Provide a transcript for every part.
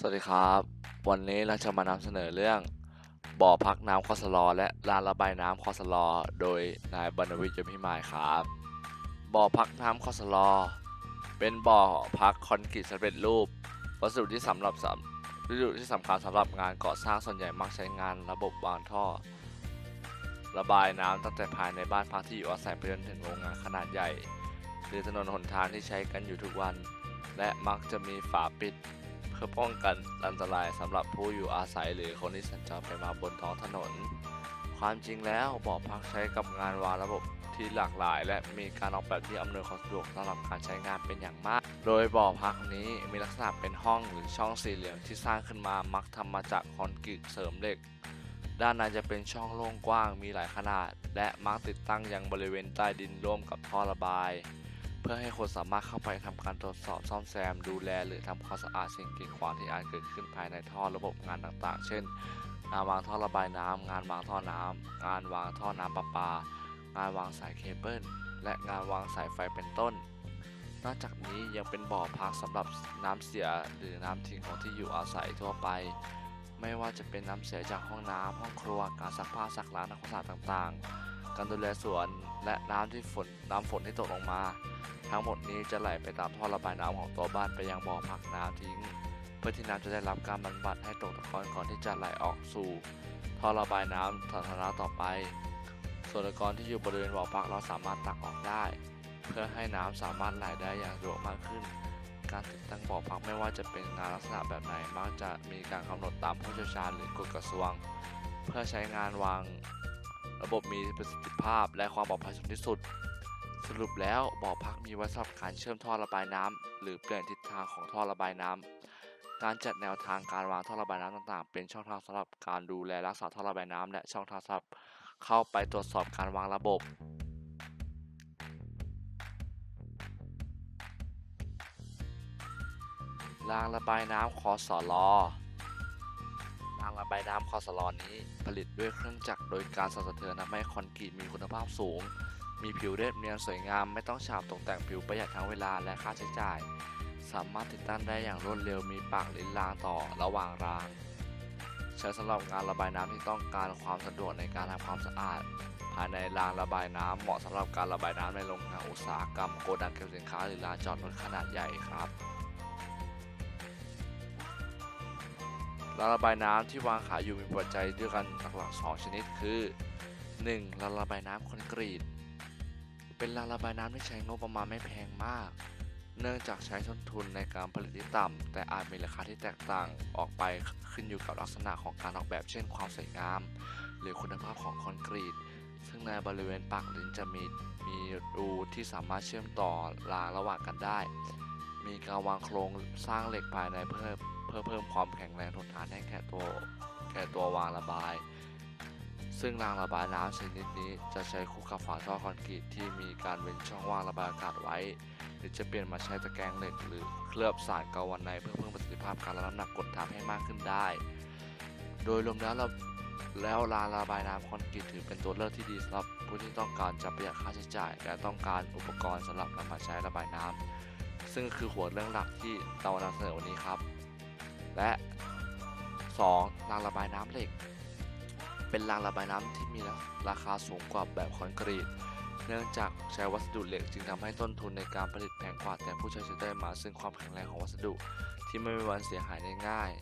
สวัสดีครับ วันนี้เราจะมานำเสนอเรื่อง บ่อพักน้ำคอสลอและลานระบายน้ำคอสลอ โดยนายบรรวิทย์ยพิมายครับ บ่อพักน้ำคอสลอ เป็นบ่อพักคอนกรีตสำเร็จรูป วัสดุที่สำหรับสำวัสดุที่สำคัญสำหรับงานก่อสร้างส่วนใหญ่มักใช้งานระบบวางท่อ ระบายน้ำตั้งแต่ภายในบ้านพักที่อยู่อาศัยไปจนถึงโรงงานขนาดใหญ่ หรือถนนหนทางที่ใช้กันอยู่ทุกวัน และมักจะมีฝาปิด เพื่อป้องกันอันตรายสำหรับผู้อยู่อาศัยหรือคนที่สัญจรไปมาบนท้องถนน ความจริงแล้วบ่อพักใช้กับงานวางระบบที่หลากหลาย และมีการออกแบบที่อำนวยความสะดวกสำหรับการใช้งานเป็นอย่างมาก โดยบ่อพักนี้มีลักษณะเป็นห้องหรือช่องสี่เหลี่ยมที่สร้างขึ้นมามักทำมาจากคอนกรีตเสริมเหล็ก ด้านในจะเป็นช่องโล่งกว้างมีหลายขนาด และมักติดตั้งยังบริเวณใต้ดินร่วมกับท่อระบาย พื่อให้คนสามารถเข้าไปทำการตรวจสอบซ่อมแซม ดูแล หรือทำความสะอาดสิ่งกีดขวางที่อาจเกิดขึ้นภายในท่อระบบงานต่างๆ เช่น งานวางท่อระบายน้ำงานวางท่อน้ำงานวางท่อน้ำประปา งานวางสายเคเบิลและงานวางสายไฟเป็นต้น นอกจากนี้ยังเป็นบ่อพักสำหรับน้ำเสียหรือน้ำทิ้งของที่อยู่อาศัยทั่วไป ไม่ว่าจะเป็นน้ำเสียจากห้องน้ำห้องครัว การซักผ้าซักล้างทำความสะอาดต่างๆ การดูแลสวนและน้ำที่ฝนน้ำฝนที่ตกลงมา ทั้งหมดนี้จะไหลไปตามท่อระบายน้ำของตัวบ้านไปยังบ่อพักน้ำทิ้ง เพื่อที่น้ำจะได้รับการบำบัดให้ตกตะกอนก่อนที่จะไหลออกสู่ท่อระบายน้ำสาธารณะต่อไป ส่วนตะกอนที่อยู่บริเวณบ่อพักเราสามารถตักออกได้ เพื่อให้น้ำสามารถไหลได้อย่างสะดวกมากขึ้น การติดตั้งบ่อพักไม่ว่าจะเป็นงานลักษณะแบบไหนมักจะมีการกำหนดตามผู้เชี่ยวชาญหรือกฎกระทรวง เพื่อใช้งานวาง ระบบมีประสิทธิภาพและความปลอดภัยสูงที่สุด สรุปแล้วบ่อพักมีไว้สำหรับการเชื่อมท่อระบายน้ำหรือเปลี่ยนทิศทางของท่อระบายน้ำการจัดแนวทางการวางท่อระบายน้ำต่างๆ เป็นช่องทางสำหรับการดูแลรักษาท่อระบายน้ำและช่องทางสำหรับเข้าไปตรวจสอบการวางระบบรางระบายน้ำคอสลอรางระบายน้ำคอสลอนี้ผลิตด้วยเครื่องจักรโดยการสั่นสะเทือนทำให้คอนกรีตมีคุณภาพสูง มีผิวเรียบเนียนสวยงามไม่ต้องฉาบตกแต่งผิวประหยัดทั้งเวลาและค่าใช้จ่าย สามารถติดตั้งได้อย่างรวดเร็วมีปากลิ้นรางต่อระหว่างราง ใช้สำหรับงานระบายน้ำที่ต้องการความสะดวกในการทำความสะอาด ภายในรางระบายน้ำเหมาะสำหรับการระบายน้ำในโรงงานอุตสาหกรรมโกดังเก็บสินค้าหรือลานจอดรถขนาดใหญ่ครับรางระบายน้ำที่วางขายอยู่มีปัจจัยด้วยกันหลักๆ2ชนิดคือ 1. รางระบายน้ำคอนกรีต เป็นรางระบายน้ำที่ใช้งบประมาณไม่แพงมาก เนื่องจากใช้ต้นทุนในการผลิตที่ต่ำ แต่อาจมีราคาที่แตกต่างออกไปขึ้นอยู่กับลักษณะของการออกแบบเช่นความสวยงาม หรือคุณภาพของคอนกรีต ซึ่งในบริเวณปากลิ้นจะมีมีรูที่สามารถเชื่อมต่อรางระหว่างกันได้ มีการวางโครงสร้างเหล็กภายในเพื่อเพื่อเพิ่มความแข็งแรงทนทานให้แก่ตัวแก่ตัววางระบาย ซึ่งรางระบายน้ำชนิดนี้จะใช้คู่กับฝาท่อคอนกรีตที่มีการเว้นช่องว่างระบายอากาศไว้ หรือจะเปลี่ยนมาใช้ตะแกรงเหล็กหรือเคลือบสารกาวันไนเพื่อเพิ่มประสิทธิภาพการรับน้ำหนักกดทับให้มากขึ้นได้ โดยรวมแล้วเราแล้วรางระบายน้ำคอนกรีตถือเป็นตัวเลือกที่ดีสำหรับผู้ที่ต้องการจะประหยัดค่าใช้จ่าย และต้องการอุปกรณ์สำหรับนำมาใช้ระบายน้ำซึ่งคือหัวเรื่องหลักที่เรานำเสนอวันนี้ครับ และ 2. รางระบายน้ำเหล็ก เป็นรางระบายน้ำที่มีราคาสูงกว่าแบบคอนกรีต เนื่องจากใช้วัสดุเหล็กจึงทำให้ต้นทุนในการผลิตแพงกว่า แต่ผู้ใช้จะได้มาซึ่งความแข็งแรงของวัสดุที่ไม่มีวันเสียหายได้ง่าย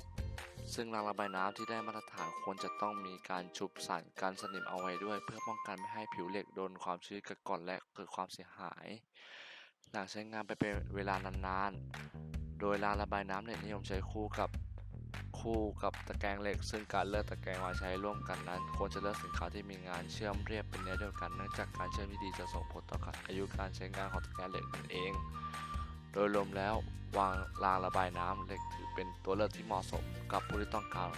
ซึ่งรางระบายน้ำที่ได้มาตรฐานควรจะต้องมีการชุบสารกันสนิมเอาไว้ด้วย เพื่อป้องกันไม่ให้ผิวเหล็กโดนความชื้นกัดกร่อนและเกิดความเสียหาย หลังใช้งานไปเป็นเวลานานๆ โดยรางระบายน้ำเหล็กนิยมใช้คู่กับ คู่กับตะแกรงเหล็ก ซึ่งการเลือกตะแกรงมาใช้ร่วมกันนั้น ควรจะเลือกสินค้าที่มีงานเชื่อมเรียบเป็นเนื้อเดียวกันเนื่องจากการเชื่อมที่ดีจะส่งผลต่อการอายุการใช้งานของตะแกรงเหล็กนั่นเอง โดยรวมแล้ววางรางระบายน้ำเหล็กถือเป็นตัวเลือกที่เหมาะสมกับผู้ที่ต้องการ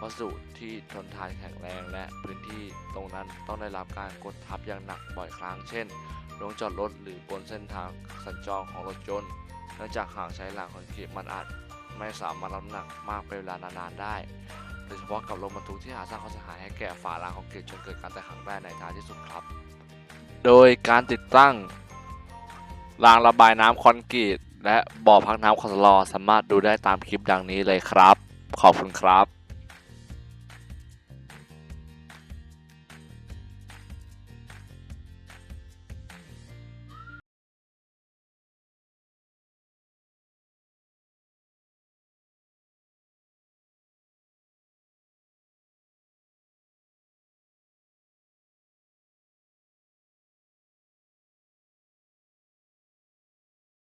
วัสดุที่ทนทานแข็งแรงและพื้นที่ตรงนั้นต้องได้รับการกดทับอย่างหนักบ่อยครั้งเช่นโรงจอดรถหรือบนเส้นทางสัญจรของรถยนต์เนื่องจากหากใช้รางคอนกรีตมันอาจ ไม่สามารถรับน้ำหนักมากเป็นเวลานานๆได้โดยเฉพาะกับรถบรรทุกที่อาจสร้างความเสียหายให้แก่ฝารางคอนกรีตจนเกิดการแตกหักได้ในท้ายที่สุดครับ โดยการติดตั้งรางระบายน้ำคอนกรีตและบ่อพักน้ำคอสลอสามารถดูได้ตามคลิปดังนี้เลยครับ ขอบคุณครับ